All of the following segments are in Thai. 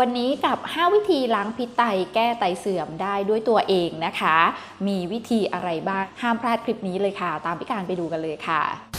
วันนี้กับ 5 วิธีล้างพิษไตแก้ไตเสื่อมได้ด้วยตัวเองนะคะ มีวิธีอะไรบ้าง ห้ามพลาดคลิปนี้เลยค่ะ ตามพิการไปดูกันเลยค่ะ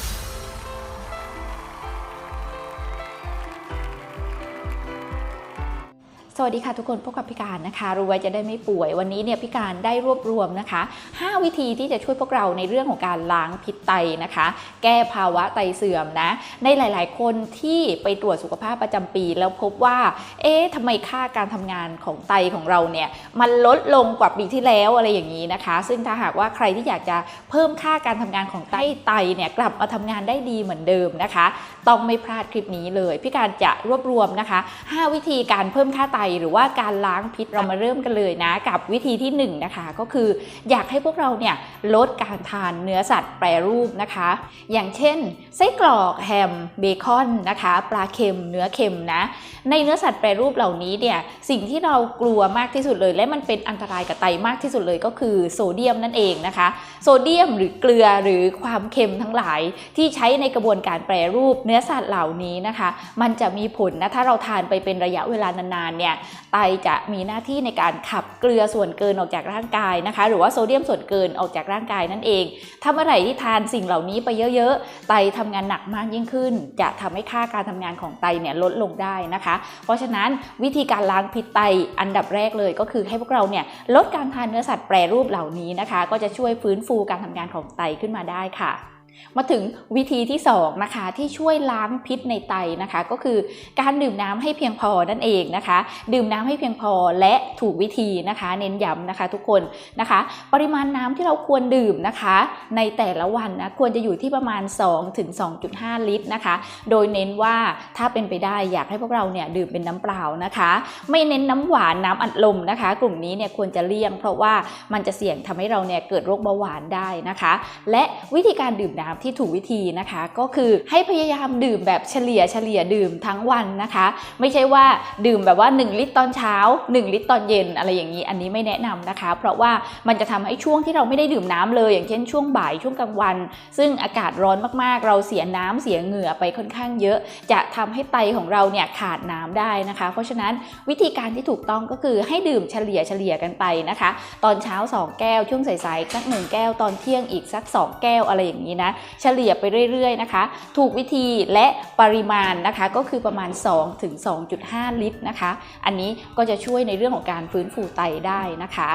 สวัสดีค่ะทุกคนพบกับพี่การนะคะรู้ไว้จะได้ไม่ป่วยวันนี้เนี่ยพี่การได้รวบรวมนะคะ 5 วิธีที่จะช่วยพวกเราในเรื่องของการล้างพิษไตนะคะ แก้ภาวะไตเสื่อมนะในหลาย ๆ คนที่ไปตรวจสุขภาพประจำปี แล้วพบว่า เอ๊ะทำไมค่าการทำงานของไตของเราเนี่ยมันลดลงกว่าปีที่แล้วอะไรอย่างนี้นะคะ ซึ่งถ้าหากว่าใครที่อยากจะเพิ่มค่าการทำงานของไตไตเนี่ยกลับมาทำงานได้ดีเหมือนเดิมนะคะ ต้องไม่พลาดคลิปนี้เลยพี่การจะรวบรวมนะคะ 5 วิธีการเพิ่มค่าไตหรือว่าการล้างพิษเรามาเริ่มกันเลยนะ กับวิธีที่1นะคะก็คืออยากให้พวกเราเนี่ยลดการทานเนื้อสัตว์แปรรูปนะคะ อย่างเช่นไส้กรอกแฮมเบคอนนะคะปลาเค็มเนื้อเค็มนะ ในเนื้อสัตว์แปรรูปเหล่านี้เนี่ยสิ่งที่เรากลัวมากที่สุดเลย และมันเป็นอันตรายกับไตมากที่สุดเลยก็คือโซเดียมนั่นเองนะคะ โซเดียมหรือเกลือหรือความเค็มทั้งหลายที่ใช้ในกระบวนการแปรรูปเนื้อสัตว์เหล่านี้นะคะ มันจะมีผลนะถ้าเราทานไปเป็นระยะเวลานานๆเนี่ยไตจะมีหน้าที่ในการขับเกลือส่วนเกินออกจากร่างกายนะคะ หรือว่าโซเดียมส่วนเกินออกจากร่างกายนั่นเอง ถ้าเมื่อไหร่ที่ทานสิ่งเหล่านี้ไปเยอะๆ ไตทำงานหนักมากยิ่งขึ้น จะทำให้ค่าการทำงานของไตเนี่ยลดลงได้นะคะ เพราะฉะนั้นวิธีการล้างพิษไตอันดับแรกเลยก็คือให้พวกเราเนี่ยลดการทานเนื้อสัตว์แปรรูปเหล่านี้นะคะ ก็จะช่วยฟื้นฟูการทำงานของไตขึ้นมาได้ค่ะ มาถึงวิธีที่2นะคะที่ช่วยล้างพิษในไตนะคะ ก็คือการดื่มน้ำให้เพียงพอนั่นเองนะคะ ดื่มน้ำให้เพียงพอและถูกวิธีนะคะ เน้นย้ำนะคะทุกคนนะคะ ปริมาณน้ำที่เราควรดื่มนะคะ ในแต่ละวันนะควรจะอยู่ที่ประมาณ 2 ถึง 2.5 ลิตรนะคะ โดยเน้นว่าถ้าเป็นไปได้อยากให้พวกเราเนี่ยดื่มเป็นน้ำเปล่านะคะ ไม่เน้นน้ำหวานน้ำอัดลมนะคะ กลุ่มนี้เนี่ยควรจะเลี่ยง เพราะว่ามันจะเสี่ยงทำให้เราเนี่ยเกิดโรคเบาหวานได้นะคะ และวิธีการดื่มน้ำที่ถูกวิธีนะคะ ก็คือให้พยายามดื่มแบบเฉลี่ยเฉลี่ยดื่มทั้งวันนะคะ ไม่ใช่ว่าดื่มแบบว่า 1 ลิตรตอนเช้า 1 ลิตรตอนเย็นอะไรอย่างนี้อันนี้ไม่แนะนำนะคะ เพราะว่ามันจะทำให้ช่วงที่เราไม่ได้ดื่มน้ำเลย อย่างเช่นช่วงบ่ายช่วงกลางวัน ซึ่งอากาศร้อนมากๆ เราเสียน้ำเสียเหงื่อไปค่อนข้างเยอะ จะทำให้ไตของเราเนี่ยขาดน้ำได้นะคะ เพราะฉะนั้นวิธีการที่ถูกต้องก็คือให้ดื่มเฉลี่ยเฉลี่ยกันไปนะคะ ตอนเช้า 2 แก้วช่วงสายๆสักหนึ่งแก้วตอนเที่ยงอีกสัก 2 แก้วอะไรอย่างนี้นะเฉลี่ยไปเรื่อยๆนะคะ ถูกวิธีและปริมาณนะคะก็คือประมาณ 2 ถึง 2.5 ลิตรนะคะ อันนี้ก็จะช่วยในเรื่องของการฟื้นฟูไตได้นะคะ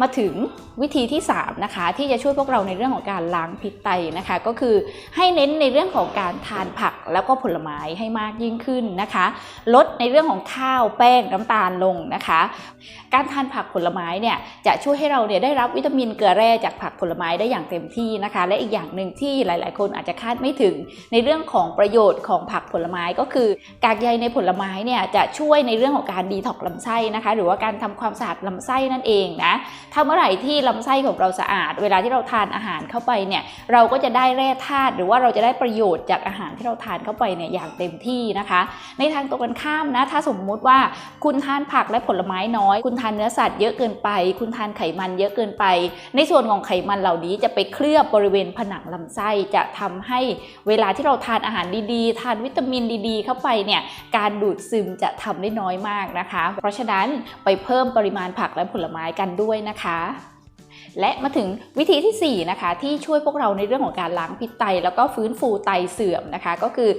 มาถึงวิธีที่3นะคะที่จะช่วยพวกเราในเรื่องของการล้างพิษไตนะคะ ก็คือให้เน้นในเรื่องของการทานผักแล้วก็ผลไม้ให้มากยิ่งขึ้นนะคะ ลดในเรื่องของข้าวแป้งน้ำตาลลงนะคะ การทานผักผลไม้เนี่ยจะช่วยให้เราเนี่ยได้รับวิตามินเกลือแร่จากผักผลไม้ได้อย่างเต็มที่นะคะ และอีกอย่างหนึ่งที่หลาย ๆ คนอาจจะคาดไม่ถึง ในเรื่องของประโยชน์ของผักผลไม้ก็คือกากใยในผลไม้เนี่ยจะช่วยในเรื่องของการดีท็อกลำไส้นะคะ หรือว่าการทำความสะอาดลำไส้นั่นเองนะถ้าเมื่อไหร่ที่ลำไส้ของเราสะอาด เวลาที่เราทานอาหารเข้าไปเนี่ยเราก็จะได้แร่ธาตุหรือว่าเราจะได้ประโยชน์จากอาหารที่เราทานเข้าไปเนี่ยอย่างเต็มที่นะคะ ในทางตรงกันข้ามนะถ้าสมมุติว่าคุณทานผักและผลไม้น้อย คุณทานเนื้อสัตว์เยอะเกินไป คุณทานไขมันเยอะเกินไป ในส่วนของไขมันเหล่านี้จะไปเคลือบบริเวณผนังลำไส้จะทำให้เวลาที่เราทานอาหารดีๆ ทานวิตามินดีๆ เข้าไปเนี่ยการดูดซึมจะทำได้น้อยมากนะคะ เพราะฉะนั้นไปเพิ่มปริมาณผักและผลไม้กันด้วยนะคะ และมาถึงวิธีทีสี่ 4 นะคะ ที่ช่วยพวกเราในเรื่องของการล้างพิษไต แล้วก็ฟื้นฟูไตเสื่อมนะคะ ก็คือ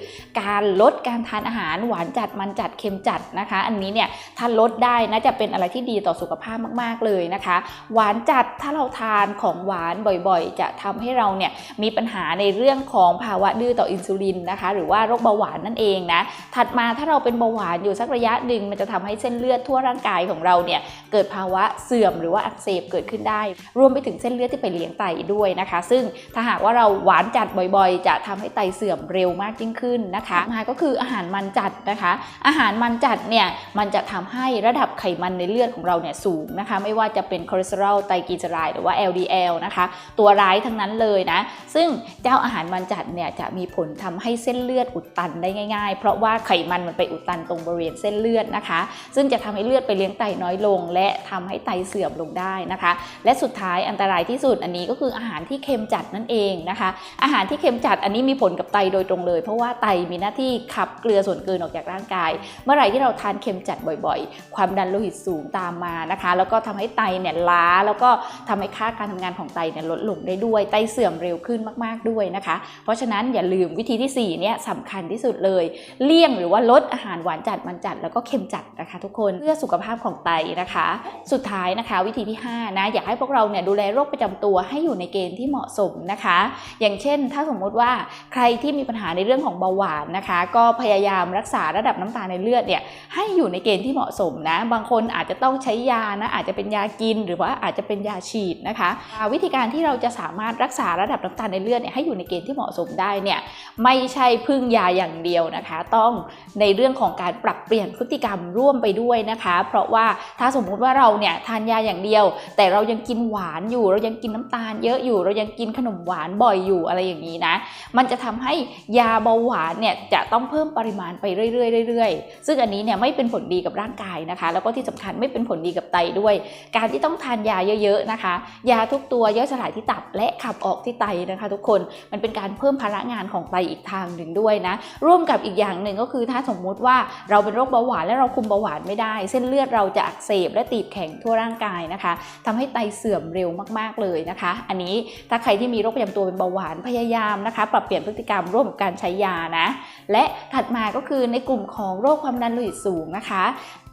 การลดการทานอาหารหวานจัดมันจัดเค็มจัดนะคะ อันนี้เนี่ยถ้าลดได้นะจะเป็นอะไรที่ดีต่อสุขภาพมาก ๆ เลยนะคะ หวานจัดถ้าเราทานของหวานบ่อยๆ จะทำให้เราเนี่ยมีปัญหาในเรื่องของภาวะดื้อต่ออินซูลินนะคะ หรือว่าโรคเบาหวานนั่นเองนะถัดมาถ้าเราเป็นเบาหวานอยู่สักระยะหนึ่งมันจะทำให้เส้นเลือดทั่วร่างกายของเราเนี่ยเกิดภาวะเสื่อมหรือว่าอักเสบเกิดขึ้นได้รวมไปถึงเส้นเลือดที่ไปเลี้ยงไตด้วยนะคะ ซึ่งถ้าหากว่าเราหวานจัดบ่อยๆ จะทำให้ไตเสื่อมเร็วมากยิ่งขึ้นนะคะมาก็คืออาหารมันจัดนะคะ อาหารมันจัดเนี่ยมันจะทำให้ระดับไขมันในเลือดของเราเนี่ยสูงนะคะ ไม่ว่าจะเป็นคอเลสเตอรอลไตรกลีเซอไรด์หรือว่า LDL นะคะ ตัวร้ายทั้งนั้นเลยนะ ซึ่งเจ้าอาหารมันจัดเนี่ยจะมีผลทำให้เส้นเลือดอุดตันได้ง่ายๆ เพราะว่าไขมันมันไปอุดตันตรงบริเวณเส้นเลือดนะคะ ซึ่งจะทำให้เลือดไปเลี้ยงไตน้อยลง และทำให้ไตเสื่อมลงได้นะคะ และสุดท้ายอันตรายที่สุดอันนี้ก็คืออาหารที่เค็มจัดนั่นเองนะคะ อาหารที่เค็มจัดอันนี้มีผลกับไตโดยตรงเลย เพราะว่าไตมีหน้าที่ขับเกลือส่วนเกินออกจากร่างกาย เมื่อไหร่ที่เราทานเค็มจัดบ่อยๆ ความดันโลหิตสูงตามมานะคะ แล้วก็ทำให้ไตเนี่ยล้าแล้วก็ทำให้ค่าการทำงานของไตเนี่ยลดลงได้ด้วย ไตเสื่อมเร็วขึ้นมากๆด้วยนะคะ เพราะฉะนั้นอย่าลืมวิธีที่4เนี่ยสำคัญที่สุดเลย เลี่ยงหรือว่าลดอาหารหวานจัดมันจัด แล้วก็เค็มจัดนะคะ ทุกคนเพื่อสุขภาพของไตนะคะ สุดท้ายนะคะ วิธีที่5นะอยากให้พวกเราเนี่ยดูแลโรคประจำตัวให้อยู่ในเกณฑ์ที่เหมาะสมนะคะ อย่างเช่น ถ้าสมมุติว่าใครที่มีปัญหาในเรื่องของเบาหวานนะคะ ก็พยายามรักษาระดับน้ำตาลในเลือดเนี่ยให้อยู่ในเกณฑ์ที่เหมาะสมนะ บางคนอาจจะต้องใช้ยานะอาจจะเป็นยากินหรือว่าอาจจะเป็นยาฉีดนะคะ วิธีการที่เราจะสามารถรักษาระดับน้ำตาลในเลือดเนี่ยให้อยู่ในเกณฑ์ที่เหมาะสมได้เนี่ยไม่ใช่พึ่งยาอย่างเดียวนะคะ ต้องในเรื่องของการปรับเปลี่ยนพฤติกรรมร่วมไปด้วยนะคะ เพราะว่าถ้าสมมุติว่าเราเนี่ยทานยาอย่างเดียว แต่เรายังกินหวานอยู่ เรายังกินน้ำตาลเยอะอยู่ เรายังกินขนมหวานบ่อยอยู่อะไรอย่างนี้นะ มันจะทำให้ยาเบาหวานเนี่ยจะต้องเพิ่มปริมาณไปเรื่อยๆเรื่อยๆ ซึ่งอันนี้เนี่ยไม่เป็นผลดีกับร่างกายนะคะ แล้วก็ที่สำคัญไม่เป็นผลดีกับไตด้วย การที่ต้องทานยาเยอะๆนะคะ ยาทุกตัวย่อยสลายที่ตับและขับออกที่ไตนะคะ ทุกคน มันเป็นการเพิ่มภาระงานของไตอีกทางหนึ่งด้วยนะ ร่วมกับอีกอย่างหนึ่งก็คือถ้าสมมุติว่าเราเป็นโรคเบาหวานและเราคุมเบาหวานไม่ได้ เส้นเลือดเราจะอักเสบและตีบแข็งทั่วร่างกายนะคะทำให้ไตเสื่อมเร็วมากๆเลยนะคะ อันนี้ถ้าใครที่มีโรคประจำตัวเป็นเบาหวานพยายามนะคะ ปรับเปลี่ยนพฤติกรรมร่วมกับการใช้ยานะ และถัดมาก็คือในกลุ่มของโรคความดันโลหิตสูงนะคะ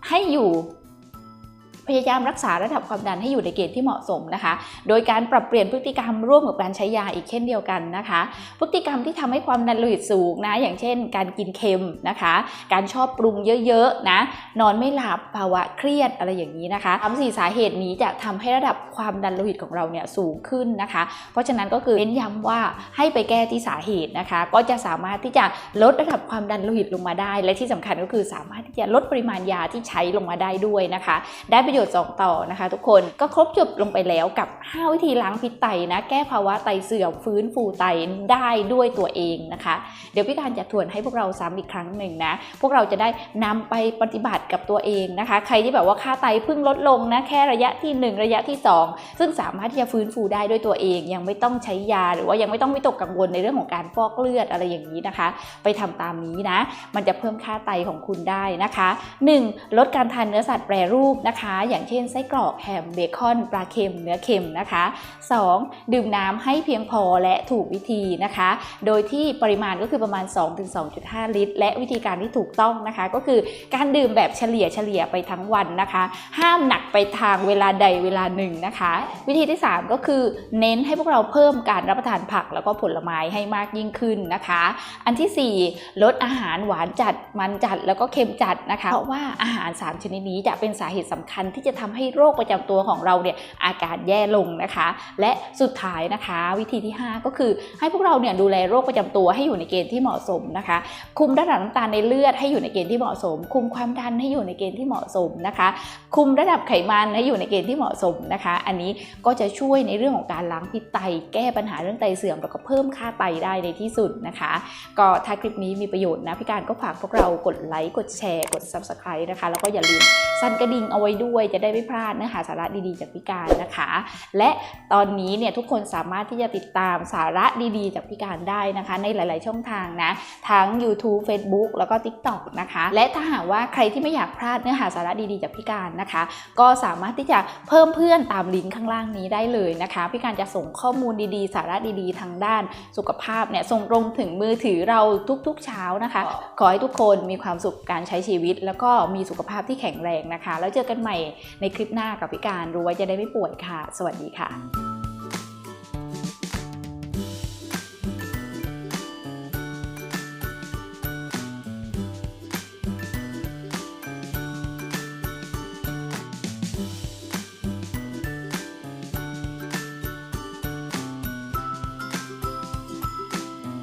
ให้อยู่ พยายามรักษาระดับความดันให้อยู่ในเกณฑ์ที่เหมาะสมนะคะ โดยการปรับเปลี่ยนพฤติกรรมร่วมกับการใช้ยาอีกเช่นเดียวกันนะคะ พฤติกรรมที่ทำให้ความดันโลหิตสูงนะ อย่างเช่น การกินเค็มนะคะ การชอบปรุงเยอะๆนะ นอนไม่หลับภาวะเครียดอะไรอย่างนี้นะคะทำสี่สาเหตุนี้จะทำให้ระดับความดันโลหิตของเราเนี่ยสูงขึ้นนะคะ เพราะฉะนั้นก็คือเน้นย้ำว่าให้ไปแก้ที่สาเหตุนะคะ ก็จะสามารถที่จะลดระดับความดันโลหิตลงมาได้ และที่สำคัญก็คือสามารถที่จะลดปริมาณยาที่ใช้ลงมาได้ด้วยนะคะ ได้ประโยชน์2ต่อนะคะ ทุกคนก็ครบจบลงไปแล้วกับ 5 วิธีล้างพิษไตนะแก้ภาวะไตเสื่อมฟื้นฟูไตได้ด้วยตัวเองนะคะ เดี๋ยวพี่การจะทวนให้พวกเราซ้ำอีกครั้งหนึ่งนะ พวกเราจะได้นำไปปฏิบัติกับตัวเองนะคะ ใครที่แบบว่าค่าไตเพิ่งลดลงนะแค่ระยะที่ 1 ระยะที่ 2 ซึ่งสามารถที่จะฟื้นฟูได้ด้วยตัวเอง ยังไม่ต้องใช้ยาหรือว่ายังไม่ต้องวิตกกังวลในเรื่องของการฟอกเลือดอะไรอย่างนี้นะคะ ไปทำตามนี้นะ มันจะเพิ่มค่าไตของคุณได้นะคะ 1. ลดการทานเนื้อสัตว์แปรรูปนะคะอย่างเช่นไส้กรอกแฮมเบคอนปลาเค็มเนื้อเค็มนะคะ 2. ดื่มน้ำให้เพียงพอและถูกวิธีนะคะ โดยที่ปริมาณก็คือประมาณ 2-2.5 ลิตร และวิธีการที่ถูกต้องนะคะ ก็คือการดื่มแบบเฉลี่ยเฉลี่ยไปทั้งวันนะคะ ห้ามหนักไปทางเวลาใดเวลาหนึ่งนะคะ วิธีที่ 3 ก็คือเน้นให้พวกเราเพิ่มการรับประทานผักแล้วก็ผลไม้ให้มากยิ่งขึ้นนะคะ อันทีสี่4 ลดอาหารหวานจัดมันจัดแล้วก็เค็มจัดนะคะ เพราะว่าอาหาร 3 ชนิดนี้จะเป็นสาเหตุสำคัญที่จะทำให้โรคประจำตัวของเราเนี่ยอาการแย่ลงนะคะ และสุดท้ายนะคะ วิธีที่ 5 ก็คือให้พวกเราเนี่ยดูแลโรคประจำตัวให้อยู่ในเกณฑ์ที่เหมาะสมนะคะ คุมระดับน้ำตาลในเลือดให้อยู่ในเกณฑ์ที่เหมาะสม คุมความดันให้อยู่ในเกณฑ์ที่เหมาะสมนะคะ คุมระดับไขมันให้อยู่ในเกณฑ์ที่เหมาะสมนะคะ อันนี้ก็จะช่วยในเรื่องของการล้างพิษไต แก้ปัญหาเรื่องไตเสื่อมแล้วก็เพิ่มค่าไตได้ในที่สุดนะคะ ก็ถ้าคลิปนี้มีประโยชน์นะพี่การก็ฝากพวกเรากดไลค์กดแชร์กด subscribe นะคะ แล้วก็อย่าลืมสั่นกระดิ่งเอาไว้ด้วด้วยจะได้ไม่พลาดเนื้อหาสาระดีๆจากพี่การนะคะ และตอนนี้เนี่ยทุกคนสามารถที่จะติดตามสาระดีๆ จากพี่การได้นะคะ ในหลาย ๆ ช่องทางนะ ทั้ง YouTube Facebook แล้วก็ TikTok นะคะ และถ้าหากว่าใครที่ไม่อยากพลาดเนื้อหาสาระดีๆ จากพี่การนะคะ ก็สามารถที่จะเพิ่มเพื่อนตามลิงก์ข้างล่างนี้ได้เลยนะคะพี่การจะส่งข้อมูลดีๆ สาระดีๆ ทางด้านสุขภาพเนี่ยส่งตรงถึงมือถือเราทุกๆ เช้านะคะ ขอให้ทุกคนมีความสุขการใช้ชีวิต แล้วก็มีสุขภาพที่แข็งแรงนะคะ แล้วเจอกันใหม่ในคลิปหน้ากับพิการรู้ไว้จะได้ไม่ป่วยค่ะ สวัสดีค่ะ